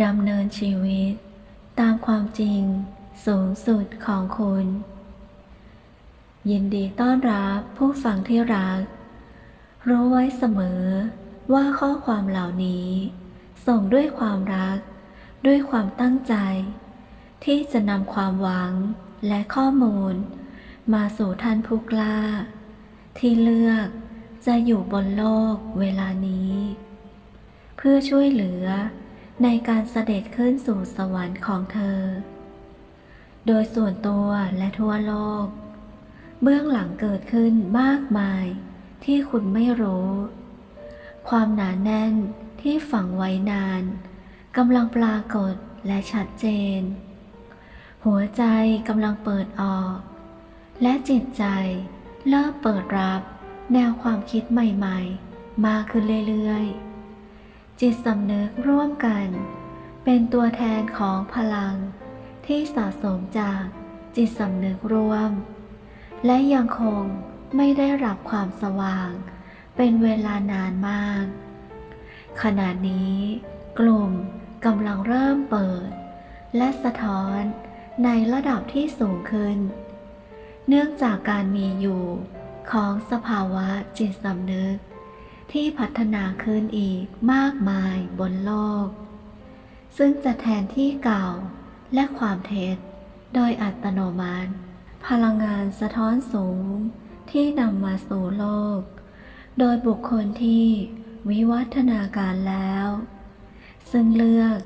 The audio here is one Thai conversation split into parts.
ดำเนินชีวิต ตามความจริงสูงสุดของคุณ ยินดีต้อนรับผู้ฟังที่รัก รู้ไว้เสมอว่าข้อความเหล่านี้ ส่งด้วยความรัก ด้วยความตั้งใจ ที่จะนำความหวังและข้อมูล มาสู่ท่านผู้กล้า ที่เลือกจะอยู่บนโลกเวลานี้ เพื่อช่วยเหลือ ในการเสด็จขึ้นสู่สวรรค์ของเธอ โดยส่วนตัวและทั่วโลก เบื้องหลังเกิดขึ้นมากมายที่คุณไม่รู้ ความหนาแน่นที่ฝังไว้นานกำลังปรากฏและชัดเจน หัวใจกำลังเปิดออก และจิตใจเริ่มเปิดรับแนวความคิดใหม่ ๆ มากขึ้นเรื่อย ๆ จิตสำนึกร่วมกัน เป็นตัวแทนของพลัง ที่สะสมจากจิตสำนึกร่วม และยังคงไม่ได้รับความสว่าง เป็นเวลานานมาก ขณะนี้ กลุ่มกำลังเริ่มเปิด และสะท้อนในระดับที่สูงขึ้น เนื่องจากการมีอยู่ของสภาวะจิตสำนึก ที่พัฒนาขึ้นอีกมากมายบนโลก ซึ่งจะแทนที่เก่าและความเท็จ โดยอัตโนมัติ พลังงานสะท้อนสูงที่นำมาสู่โลก โดยบุคคลที่วิวัฒนาการแล้ว ซึ่งเลือก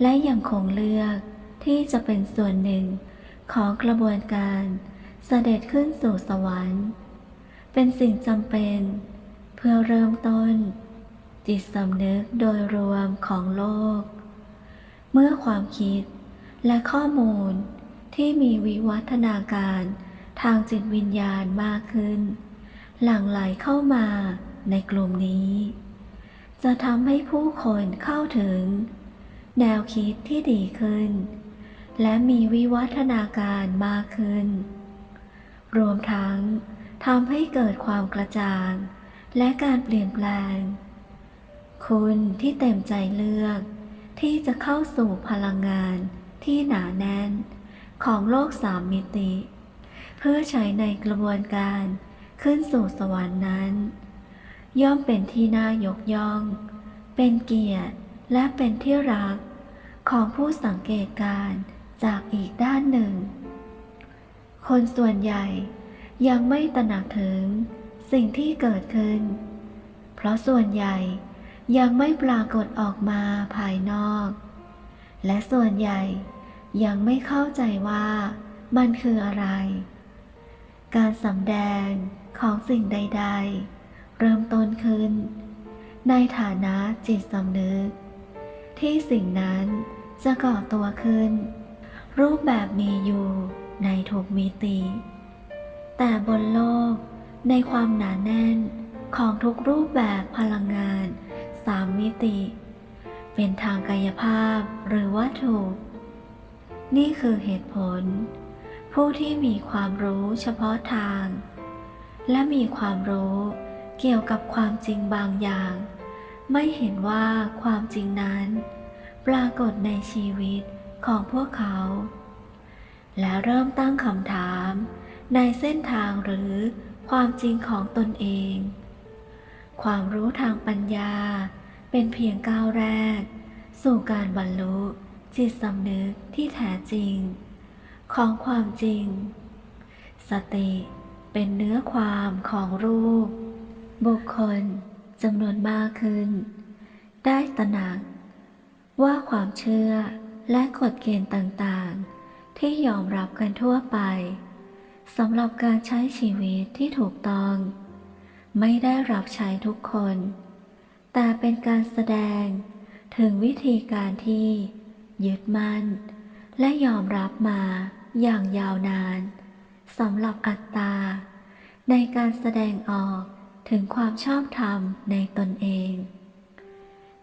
และยังคงเลือกที่จะเป็นส่วนหนึ่งของกระบวนการเสด็จขึ้นสู่สวรรค์ เป็นสิ่งจำเป็น เพื่อเริ่มต้น จิตสำนึกโดยรวมของโลก เมื่อความคิดและข้อมูลที่มีวิวัฒนาการทางจิตวิญญาณมากขึ้น หลั่งไหลเข้ามาในกลุ่มนี้ จะทำให้ผู้คนเข้าถึง แนวคิดที่ดีขึ้น และมีวิวัฒนาการมากขึ้น รวมทั้งทำให้เกิดความกระจ่าง และการเปลี่ยนแปลง คุณที่เต็มใจเลือก ที่จะเข้าสู่พลังงานที่หนาแน่น ของโลกสามมิติ เพื่อใช้ในกระบวนการขึ้นสู่สวรรค์นั้น ย่อมเป็นที่น่ายกย่อง เป็นเกียรติและเป็นที่รักของผู้สังเกตการณ์จากอีกด้านหนึ่ง คนส่วนใหญ่ยังไม่ตระหนักถึง สิ่งที่เกิดขึ้น เพราะส่วนใหญ่ยังไม่ปรากฏออกมาภายนอก และส่วนใหญ่ยังไม่เข้าใจว่ามันคืออะไร การสำแดงของสิ่งใด ๆ เริ่มต้นขึ้น ในฐานะจิตสำนึก ที่สิ่งนั้นจะก่อตัวขึ้น รูปแบบมีอยู่ในทุกมิติ แต่บนโลก ในความหนาแน่นของทุกรูปแบบพลังงานสามมิติ เป็นทางกายภาพหรือวัตถุ นี่คือเหตุผล ผู้ที่มีความรู้เฉพาะทาง และมีความรู้เกี่ยวกับความจริงบางอย่าง ไม่เห็นว่าความจริงนั้น ปรากฏในชีวิตของพวกเขา และเริ่มตั้งคำถามในเส้นทางหรือ ความจริงของตนเอง ความรู้ทางปัญญาเป็นเพียงก้าวแรก สู่การบรรลุจิตสำนึกที่แท้จริง ของความจริง สติเป็นเนื้อความของรูป บุคคลจำนวนมากขึ้น ได้ตระหนัก ว่าความเชื่อและกฎเกณฑ์ต่างๆ ที่ยอมรับกันทั่วไป สำหรับการใช้ชีวิตที่ถูกต้อง ไม่ได้รับใช้ทุกคน แต่เป็นการแสดงถึงวิธีการที่ยึดมั่น และยอมรับมาอย่างยาวนานสำหรับอัตตา ในการแสดงออกถึงความชอบธรรมในตนเอง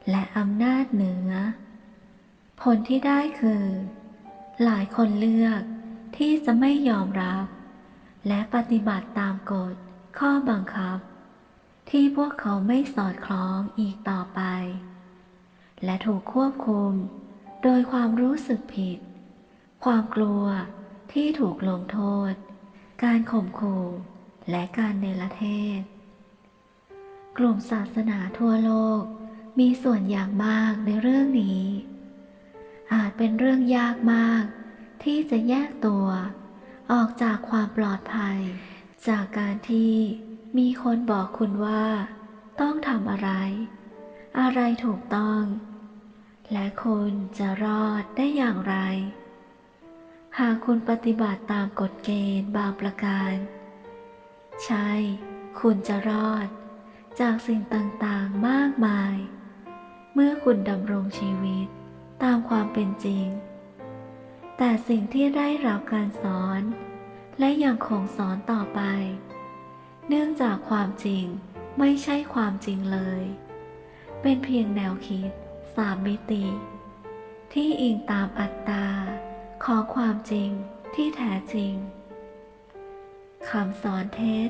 และอำนาจเหนือ ผลที่ได้คือ หลายคนเลือกที่จะไม่ยอมรับ และปฏิบัติตามกฎ ข้อบังคับ ที่พวกเขาไม่สอดคล้องอีกต่อไป และถูกควบคุม โดยความรู้สึกผิด ความกลัวที่ถูกลงโทษ การข่มขู่และการเนรเทศ กลุ่มศาสนาทั่วโลกมีส่วนอย่างมากในเรื่องนี้ อาจเป็นเรื่องยากมากที่จะแยกตัว ออกจากความปลอดภัย จากการที่มีคนบอกคุณว่า ต้องทำอะไร อะไรถูกต้อง และคุณจะรอดได้อย่างไร หากคุณปฏิบัติตามกฎเกณฑ์บางประการ ใช่ คุณจะรอด จากสิ่งต่างๆมากมาย เมื่อคุณดำรงชีวิตตามความเป็นจริง แต่สิ่งที่ได้รับการสอน และยังคงสอนต่อไป เนื่องจากความจริงไม่ใช่ความจริงเลย เป็นเพียงแนวคิดสามมิติ ที่อิงตามอัตตาของความจริงที่แท้จริงคำสอนเทศ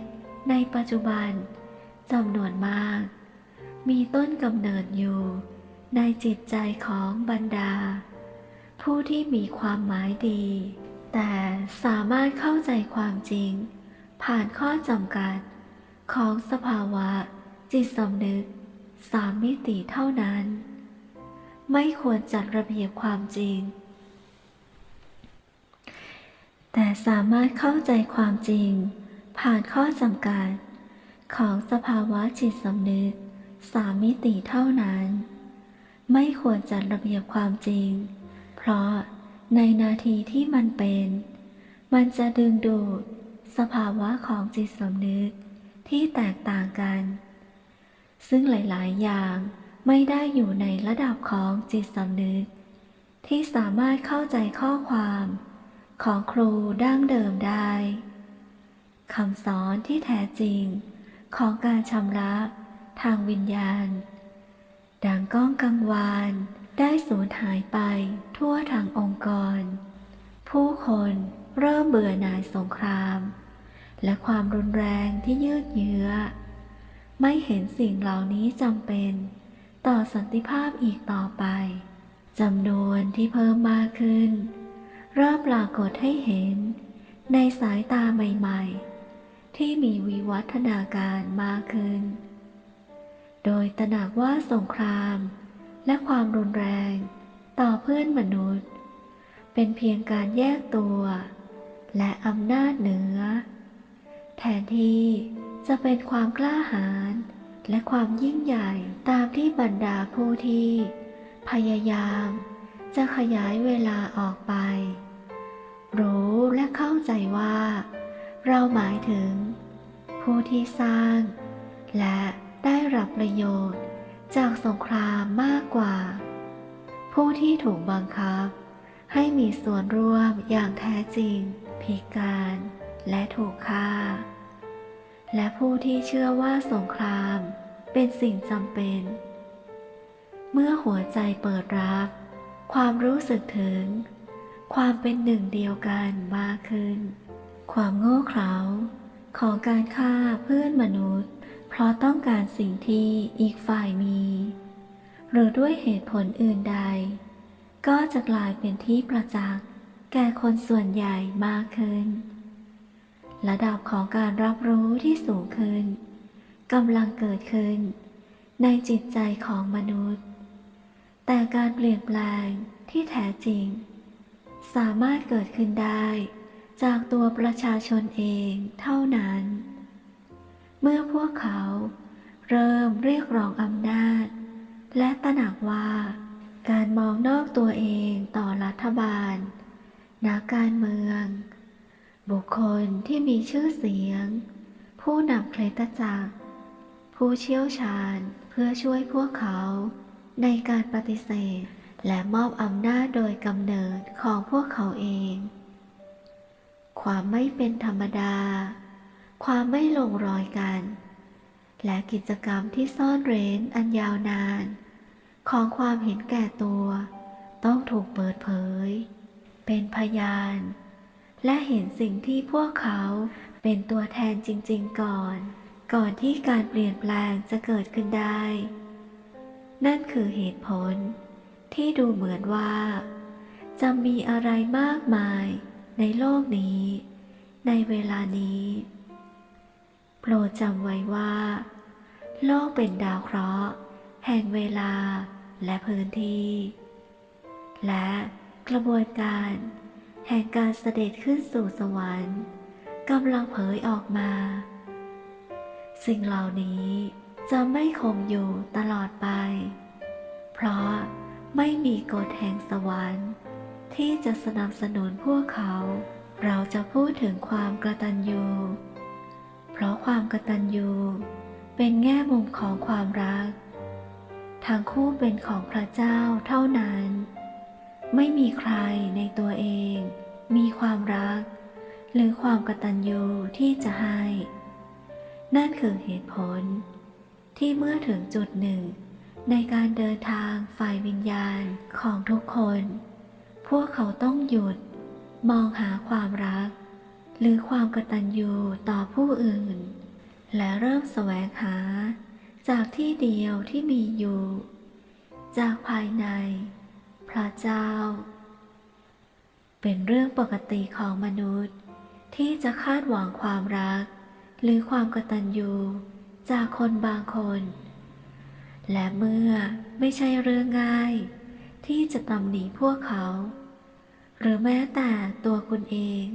ในปัจจุบันจำนวนมาก มีต้นกำเนิดอยู่ในจิตใจของบรรดา ผู้ที่มีความหมายดี แต่สามารถเข้าใจความจริง ผ่านข้อจำกัด ของสภาวะ จิตสำนึกสามมิติเท่านั้น ไม่ควรจัดระเบียบความจริง แต่สามารถเข้าใจความจริง ผ่านข้อจำกัด ของสภาวะจิตสำนึกสามมิติเท่านั้น ไม่ควรจัดระเบียบความจริง เพราะในนาทีที่มันเป็น มันจะดึงดูด สภาวะของจิตสำนึกที่แตกต่างกัน ซึ่งหลาย ๆ อย่างไม่ได้อยู่ในระดับของจิตสำนึก ที่สามารถเข้าใจข้อความ ของครูดั้งเดิมได้คำสอนที่แท้จริงของการชำระทางวิญญาณ ดังก้องกังวาน ได้สูญหายไปทั่วทางองค์กร ผู้คนเริ่มเบื่อหน่ายสงคราม และความรุนแรงที่ยืดเยื้อ ไม่เห็นสิ่งเหล่านี้จำเป็น ต่อสันติภาพอีกต่อไปจำนวนที่เพิ่มมากขึ้น เริ่มปรากฏให้เห็น ในสายตาใหม่ๆ ที่มีวิวัฒนาการมากขึ้น โดยตระหนักว่าสงคราม และความรุนแรง ต่อเพื่อนมนุษย์ เป็นเพียงการแยกตัว และอำนาจเหนือ แทนที่จะเป็นความกล้าหาญและความยิ่งใหญ่ตามที่บรรดาผู้ที่ พยายาม จะขยายเวลาออกไป รู้และเข้าใจว่า เราหมายถึง ผู้ที่สร้าง และได้รับประโยชน์ จากสงครามมากกว่า ผู้ที่ถูกบังคับ ให้มีส่วนร่วมอย่างแท้จริง พิการและถูกฆ่า และผู้ที่เชื่อว่าสงครามเป็นสิ่งจำเป็น เมื่อหัวใจเปิดรับ ความรู้สึกถึง ความเป็นหนึ่งเดียวกันมากขึ้น ความโง่เขลาของการฆ่าเพื่อนมนุษย์ เพราะต้องการสิ่งที่อีกฝ่ายมี หรือด้วยเหตุผลอื่นใด ก็จะกลายเป็นที่ประจักษ์แก่คนส่วนใหญ่มากขึ้น ระดับของการรับรู้ที่สูงขึ้นกำลังเกิดขึ้น ในจิตใจของมนุษย์ แต่การเปลี่ยนแปลงที่แท้จริง สามารถเกิดขึ้นได้จากตัวประชาชนเองเท่านั้น เมื่อพวกเขาเริ่มเรียกร้องอำนาจ และตระหนักว่า การมองนอกตัวเองต่อรัฐบาล นักการเมือง บุคคลที่มีชื่อเสียง ผู้นำเคลตจักร ผู้เชี่ยวชาญเพื่อช่วยพวกเขาในการปฏิเสธและมอบอำนาจโดยกำเนิดของพวกเขาเอง ความไม่เป็นธรรมดา ความไม่ลงรอยกัน และกิจกรรมที่ซ่อนเร้นอันยาวนาน ของความเห็นแก่ตัว ต้องถูกเปิดเผย เป็นพยาน และเห็นสิ่งที่พวกเขาเป็นตัวแทนจริง ๆ ก่อน ก่อนที่การเปลี่ยนแปลงจะเกิดขึ้นได้ นั่นคือเหตุผล ที่ดูเหมือนว่า จะมีอะไรมากมายในโลกนี้ ในเวลานี้ ปรดจำไว้ว่า โลกเป็นดาวเคราะห์ แห่งเวลาและพื้นที่ และกระบวนการ แห่งการเสด็จขึ้นสู่สวรรค์กำลังเผยออกมา สิ่งเหล่านี้จะไม่คงอยู่ตลอดไป เพราะไม่มีกฎแห่งสวรรค์ ที่จะสนับสนุนพวกเขา เราจะพูดถึงความกระตัญญู เพราะความกตัญญูเป็นแง่มุมของความรัก ทั้งคู่เป็นของพระเจ้าเท่านั้น ไม่มีใครในตัวเอง มีความรัก หรือความกตัญญูที่จะให้ นั่นคือเหตุผล ที่เมื่อถึงจุดหนึ่ง ในการเดินทางฝ่ายวิญญาณของทุกคน พวกเขาต้องหยุด มองหาความรัก หรือความกตัญญูต่อผู้อื่น และเริ่มแสวงหา จากที่เดียวที่มีอยู่ จากภายใน พระเจ้า เป็นเรื่องปกติของมนุษย์ ที่จะคาดหวังความรัก หรือความกตัญญูจากคนบางคน และเมื่อไม่ใช่เรื่องง่าย ที่จะตำหนิพวกเขา หรือแม้แต่ตัวคุณเอง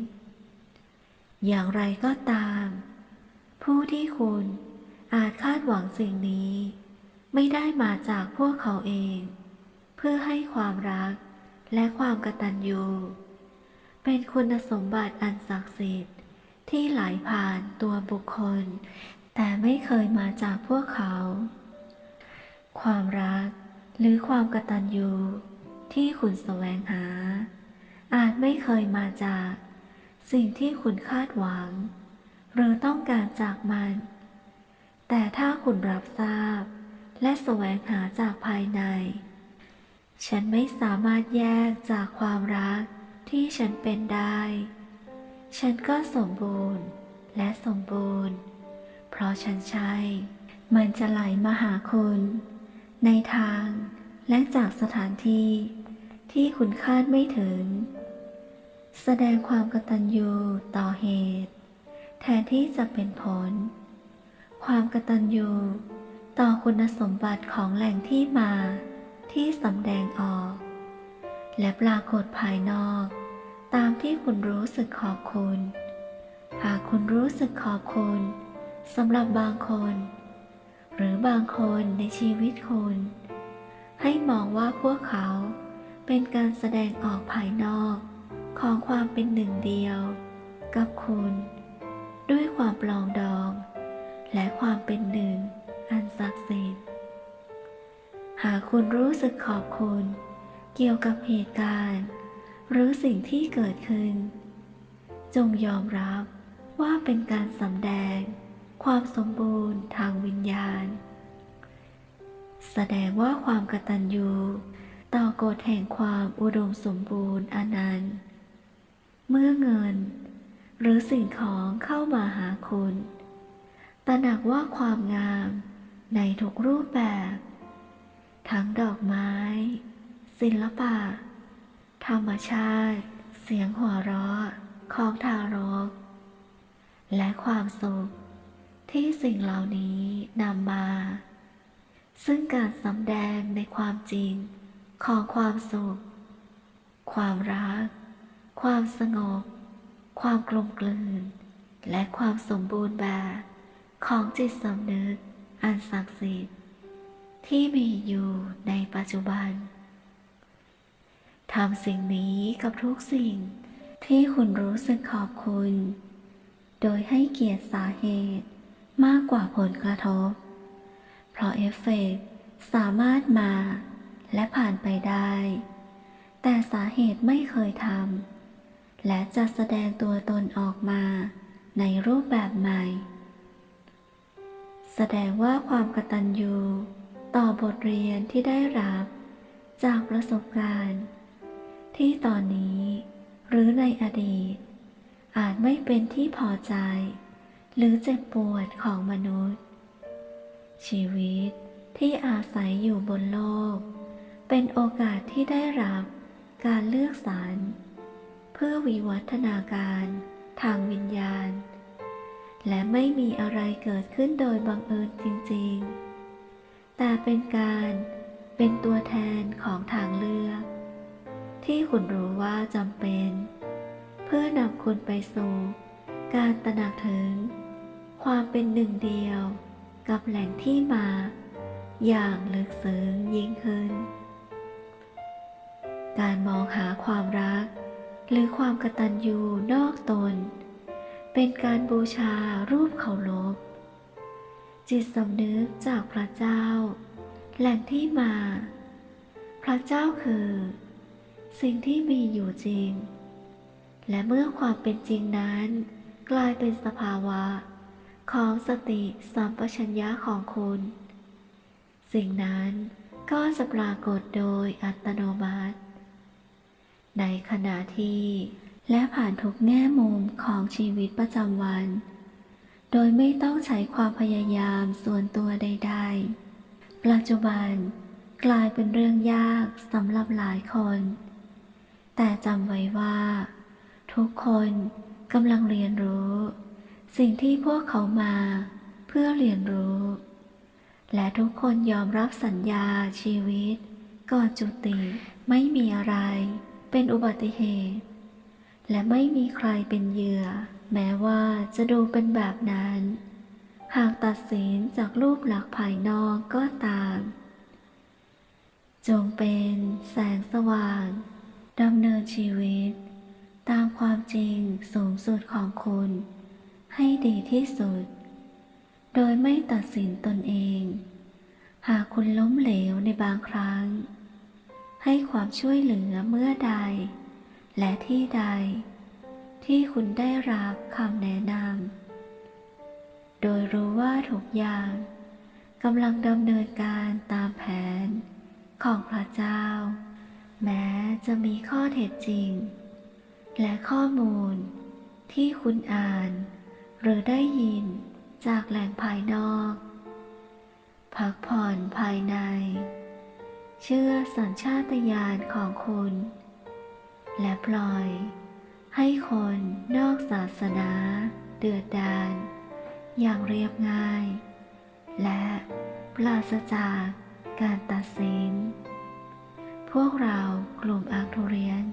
อย่างไรก็ตาม ผู้ที่คุณอาจคาดหวังสิ่งนี้ ไม่ได้มาจากพวกเขาเอง เพื่อให้ความรักและความกตัญญูเป็นคุณสมบัติอันศักดิ์สิทธิ์ที่ไหลผ่านตัวบุคคล แต่ไม่เคยมาจากพวกเขา ความรักหรือความกตัญญูที่คุณแสวงหา อาจไม่เคยมาจาก สิ่งที่คุณคาดหวัง หรือต้องการจากมัน แต่ถ้าคุณรับทราบ และแสวงหาจากภายใน ฉันไม่สามารถแยกจากความรักที่ฉันเป็นได้ ฉันก็สมบูรณ์และสมบูรณ์ เพราะฉันใช่ มันจะไหลมาหาคุณ ในทางและจากสถานที่ที่คุณคาดไม่ถึง แสดงความกตัญญูต่อเหตุ แทนที่จะเป็นผล ความกตัญญูต่อคุณสมบัติของแหล่งที่มาที่สำแดงออก และปรากฏภายนอก ตามที่คุณรู้สึกขอบคุณ หากคุณรู้สึกขอบคุณสำหรับบางคน หรือบางคนในชีวิตคุณ ให้มองว่าพวกเขาเป็นการแสดงออกภายนอก ของความเป็นหนึ่งเดียว กับคุณ ด้วยความปลองดอง และความเป็นหนึ่งอันศักดิ์สิทธิ์ หากคุณรู้สึกขอบคุณ เกี่ยวกับเหตุการณ์ หรือสิ่งที่เกิดขึ้น จงยอมรับว่าเป็นการสำแดง ความสมบูรณ์ทางวิญญาณ แสดงว่าความกตัญญูต่อกฎแห่งความอุดมสมบูรณ์อนันต์ เมื่อเงิน หรือสิ่งของเข้ามาหาคุณ ตระหนักว่าความงามในทุกรูปแบบ ทั้งดอกไม้ ศิลปะ ธรรมชาติ เสียงหัวเราะของทารก และความสุขที่สิ่งเหล่านี้นำมา ซึ่งการสำแดงในความจริงของความสุข ความรัก ความสงบ ความกลมกลืน และความสมบูรณ์แบบของจิตสำนึกอันศักดิ์สิทธิ์ที่มีอยู่ในปัจจุบัน ทำสิ่งนี้กับทุกสิ่งที่คุณรู้สึกขอบคุณ โดยให้เกียรติสาเหตุมากกว่าผลกระทบ เพราะเอฟเฟกต์สามารถมาและผ่านไปได้ แต่สาเหตุไม่เคยทำ และจะแสดงตัวตนออกมาในรูปแบบใหม่ แสดงว่าความกตัญญูต่อบทเรียนที่ได้รับ จากประสบการณ์ ที่ตอนนี้ หรือในอดีต อาจไม่เป็นที่พอใจ หรือเจ็บปวดของมนุษย์ ชีวิตที่อาศัยอยู่บนโลก เป็นโอกาสที่ได้รับการเลือกสรร พื่อวิวัฒนาการทางวิญญาณ และไม่มีอะไรเกิดขึ้นโดยบังเอิญจริงๆ แต่เป็นการเป็นตัวแทนของทางเลือก ที่คุณรู้ว่าจำเป็น เพื่อนำคุณไปสู่การตระหนักถึง ความเป็นหนึ่งเดียวกับแหล่งที่มา อย่างลึกซึ้งยิ่งขึ้น การมองหาความรัก หรือความกตัญญูนอกตน เป็นการบูชารูปเคารพจิตสำนึกจากพระเจ้า แหล่งที่มา พระเจ้าคือ สิ่งที่มีอยู่จริง และเมื่อความเป็นจริงนั้น กลายเป็นสภาวะ ของสติสัมปชัญญะของคุณ สิ่งนั้นก็จะปรากฏโดยอัตโนมัติ ในขณะที่ และผ่านทุกแง่มุมของชีวิตประจำวัน โดยไม่ต้องใช้ความพยายามส่วนตัวใด ๆ ปัจจุบันกลายเป็นเรื่องยากสำหรับหลายคน แต่จำไว้ว่า ทุกคนกำลังเรียนรู้ สิ่งที่พวกเขามาเพื่อเรียนรู้ และทุกคนยอมรับสัญญาชีวิตก่อนจุติไม่มีอะไร เป็นอุบัติเหตุ และไม่มีใครเป็นเหยื่อ แม้ว่าจะดูเป็นแบบนั้น หากตัดสินจากรูปลักษณ์ภายนอกก็ตาม จงเป็นแสงสว่างดำเนินชีวิต ตามความจริงสูงสุดของคุณ ให้ดีที่สุด โดยไม่ตัดสินตนเอง หากคุณล้มเหลวในบางครั้ง ให้ความช่วยเหลือเมื่อใด และที่ใด ที่คุณได้รับคำแนะนำ โดยรู้ว่าทุกอย่างกำลังดำเนินการตามแผนของพระเจ้า แม้จะมีข้อเท็จจริง และข้อมูลที่คุณอ่าน หรือได้ยินจากแหล่งภายนอก พักผ่อนภายใน เชื่อสัญชาตญาณของคุณ และปล่อย ให้คนนอกศาสนา เดือดดานอย่างเรียบง่าย และปราศจากการตัดสิน พวกเรากลุ่มอาร์ทูเรียน